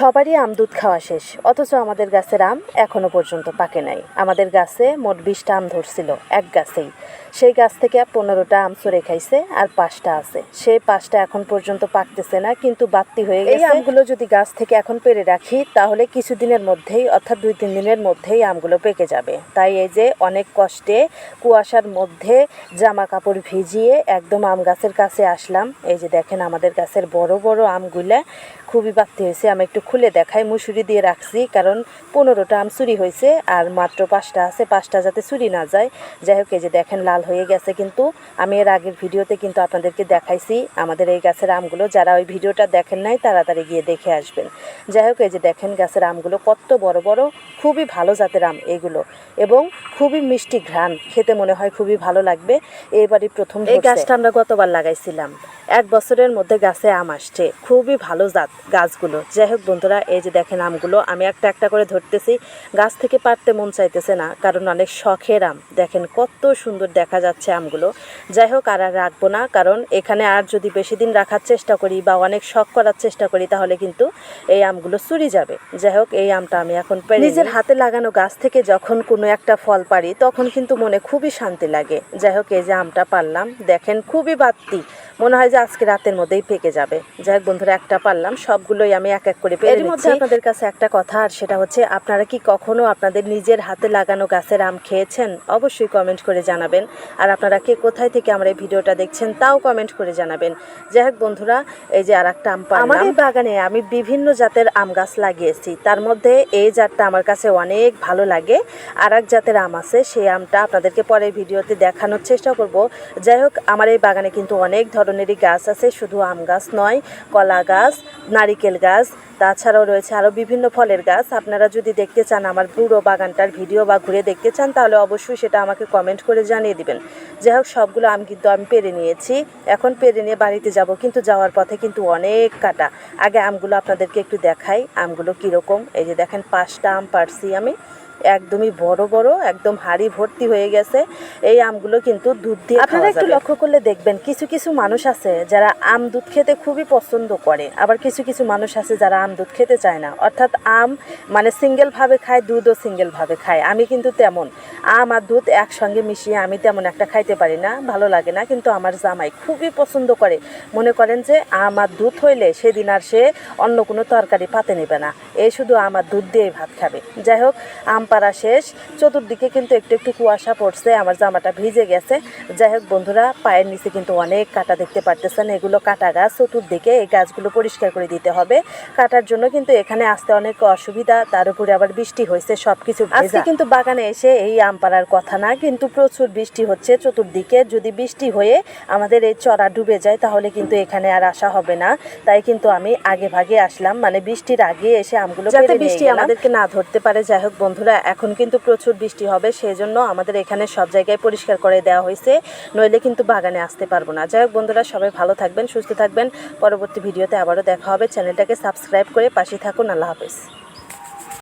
সবারই আম দুধ খাওয়া শেষ অথচ আমাদের গাছের আম এখনও পর্যন্ত পাকে নাই। আমাদের গাছে মোট বিশটা আম ধরছিল এক গাছেই। সেই গাছ থেকে পনেরোটা আম চড়ে খাইছে আর পাঁচটা আছে। সেই পাঁচটা এখন পর্যন্ত পাকতেছে না কিন্তু বাড়তি হয়ে গেছে। এই আমগুলো যদি গাছ থেকে এখন পেরে রাখি তাহলে কিছুদিনের মধ্যেই অর্থাৎ দুই তিন দিনের মধ্যেই আমগুলো পেকে যাবে। তাই এই যে অনেক কষ্টে কুয়াশার মধ্যে জামা কাপড় ভিজিয়ে একদম আম গাছের কাছে আসলাম। এই যে দেখেন আমাদের গাছের বড় বড় আমগুলা খুবই বাড়তি হয়েছে। আমি একটু খুলে দেখাই মুসুরি দিয়ে রাখছি কারণ পনেরোটা আম চুরি হয়েছে আর মাত্র পাঁচটা আছে পাঁচটা যাতে চুরি না যায়। যাই হোক এই যে দেখেন লাল হয়ে গেছে কিন্তু। আমি এর আগের ভিডিওতে কিন্তু আপনাদেরকে দেখাইছি আমাদের এই গাছের আমগুলো। যারা ওই ভিডিওটা দেখেন নাই তাড়াতাড়ি গিয়ে দেখে আসবেন। যাই হোক এই যে দেখেন গাছের আমগুলো কত বড় বড় খুবই ভালো জাতের আম এগুলো। এবং খুবই মিষ্টি ঘ্রাণ খেতে মনে হয় খুবই ভালো লাগবে। এবারই প্রথম এই গাছটা আমরা গতবার লাগাইছিলাম। এক বছরের মধ্যে গাছে আম আসছে খুবই ভালো জাত গাছগুলো। যাই হোক বন্ধুরা এই যে দেখেন আমগুলো আমি একটা একটা করে ধরতেছি। গাছ থেকে পারতে মন চাইতেছে না কারণ অনেক শখের আম। দেখেন কত সুন্দর দেখা যাচ্ছে আমগুলো। যাই হোক আর আর রাখব না কারণ এখানে আর যদি বেশি দিন রাখার চেষ্টা করি বা অনেক শখ করার চেষ্টা করি তাহলে কিন্তু এই আমগুলো চুরি যাবে। যাই হোক এই আমটা আমি এখন নিজের হাতে লাগানো গাছ থেকে যখন কোনো একটা ফল পারি তখন কিন্তু মনে খুবই শান্তি লাগে। যাই হোক এই যে আমটা পারলাম। দেখেন খুবই বাড়তি। মনে হয় যে আজকে রাতের মধ্যেই পেকে যাবে। যাই হোক বন্ধুরা একটা পারলাম সবগুলোই আমি এক এক করে পেরে এর মধ্যে আপনাদের কাছে একটা কথা আর সেটা হচ্ছে আপনারা কি কখনো আপনাদের নিজের হাতে লাগানো গাছের আম খেয়েছেন? অবশ্যই কমেন্ট করে জানাবেন। আর আপনারা কে কোথায় থেকে আমার এই ভিডিওটা দেখছেন তাও কমেন্ট করে জানাবেন। যাই হোক বন্ধুরা এই যে আর একটা আম আমার এই বাগানে আমি বিভিন্ন জাতের আম গাছ লাগিয়েছি। তার মধ্যে এই জাতটা আমার কাছে অনেক ভালো লাগে। আর এক জাতের আম আছে সেই আমটা আপনাদেরকে পরের ভিডিওতে দেখানোর চেষ্টা করব। যাই হোক আমার এই বাগানে কিন্তু অনেক ধরনেরই গাছ আছে, শুধু আম গাছ নয়, কলা গাছ, নারিকেল গাছ, তাছাড়াও রয়েছে আরও বিভিন্ন ফলের গাছ। আপনারা যদি দেখতে চান আমার পুরো বাগানটার ভিডিও বা ঘুরে দেখতে চান, তাহলে অবশ্যই সেটা আমাকে কমেন্ট করে জানিয়ে দিবেন। যাই হোক, সবগুলো আম কিন্তু আমি পেরে নিয়েছি। এখন পেরে নিয়ে বাড়িতে যাব, কিন্তু যাওয়ার পথে কিন্তু অনেক কাটা। আগে আমগুলো আপনাদেরকে একটু দেখাই, আমগুলো কীরকম? এই যে দেখেন, পাঁচটা আম পারছি আমি। একদমই বড় বড় একদম হাড়ি ভর্তি হয়ে গেছে। এই আমগুলো কিন্তু দুধ দিয়ে আপনারা একটু লক্ষ্য করলে দেখবেন কিছু কিছু মানুষ আছে যারা আম দুধ খেতে খুবই পছন্দ করে আবার কিছু কিছু মানুষ আছে যারা আম দুধ খেতে চায় না। অর্থাৎ আম মানে সিঙ্গেল ভাবে খায় দুধও সিঙ্গেল ভাবে খায়। আমি কিন্তু তেমন। আম আর দুধ একসঙ্গে মিশিয়ে আমি তেমন একটা খাইতে পারি না ভালো লাগে না। কিন্তু আমার জামাই খুবই পছন্দ করে। মনে করেন যে আম আর দুধ হইলে সেদিন আর সে অন্য কোনো তরকারি পাতে নেবে না। এই শুধু আমার দুধ দিয়েই ভাত খাবে। যাই হোক আম পাড়া শেষ। চতুর্দিকে কিন্তু একটু একটু কুয়াশা পড়ছে আমার জামাটা ভিজে গেছে। যাই হোক বন্ধুরা পায়ের নিচে কিন্তু অনেক কাটা দেখতে পারতেছেন। এগুলো কাটা গাছ চতুর্দিকে এই গাছগুলো পরিষ্কার করে দিতে হবে। কাটার জন্য কিন্তু এখানে আসতে অনেক অসুবিধা তার উপরে আবার বৃষ্টি হয়েছে সব কিছু আজকে কিন্তু বাগানে এসে এই আম পাড়ার কথা না কিন্তু প্রচুর বৃষ্টি হচ্ছে চতুর্দিকে। যদি বৃষ্টি হয়ে আমাদের এই চড়া ডুবে যায় তাহলে কিন্তু এখানে আর আসা হবে না। তাই কিন্তু আমি আগে ভাগে আসলাম। মানে বৃষ্টির আগে এসে আমগুলো যাতে বৃষ্টি আমাদেরকে না ধরতে পারে। যাই হোক বন্ধুরা এখন কিন্তু প্রচুর বৃষ্টি হবে সেই জন্য আমাদের এখানে সব জায়গায় পরিষ্কার করে দেওয়া হয়েছে। নইলে কিন্তু বাগানে আসতে পারব না। যাই হোক বন্ধুরা, সবাই ভালো থাকবেন, সুস্থ থাকবেন। পরবর্তী ভিডিওতে আবারও দেখা হবে। চ্যানেলটাকে সাবস্ক্রাইব করে পাশে থাকুন। আল্লাহ হাফেজ।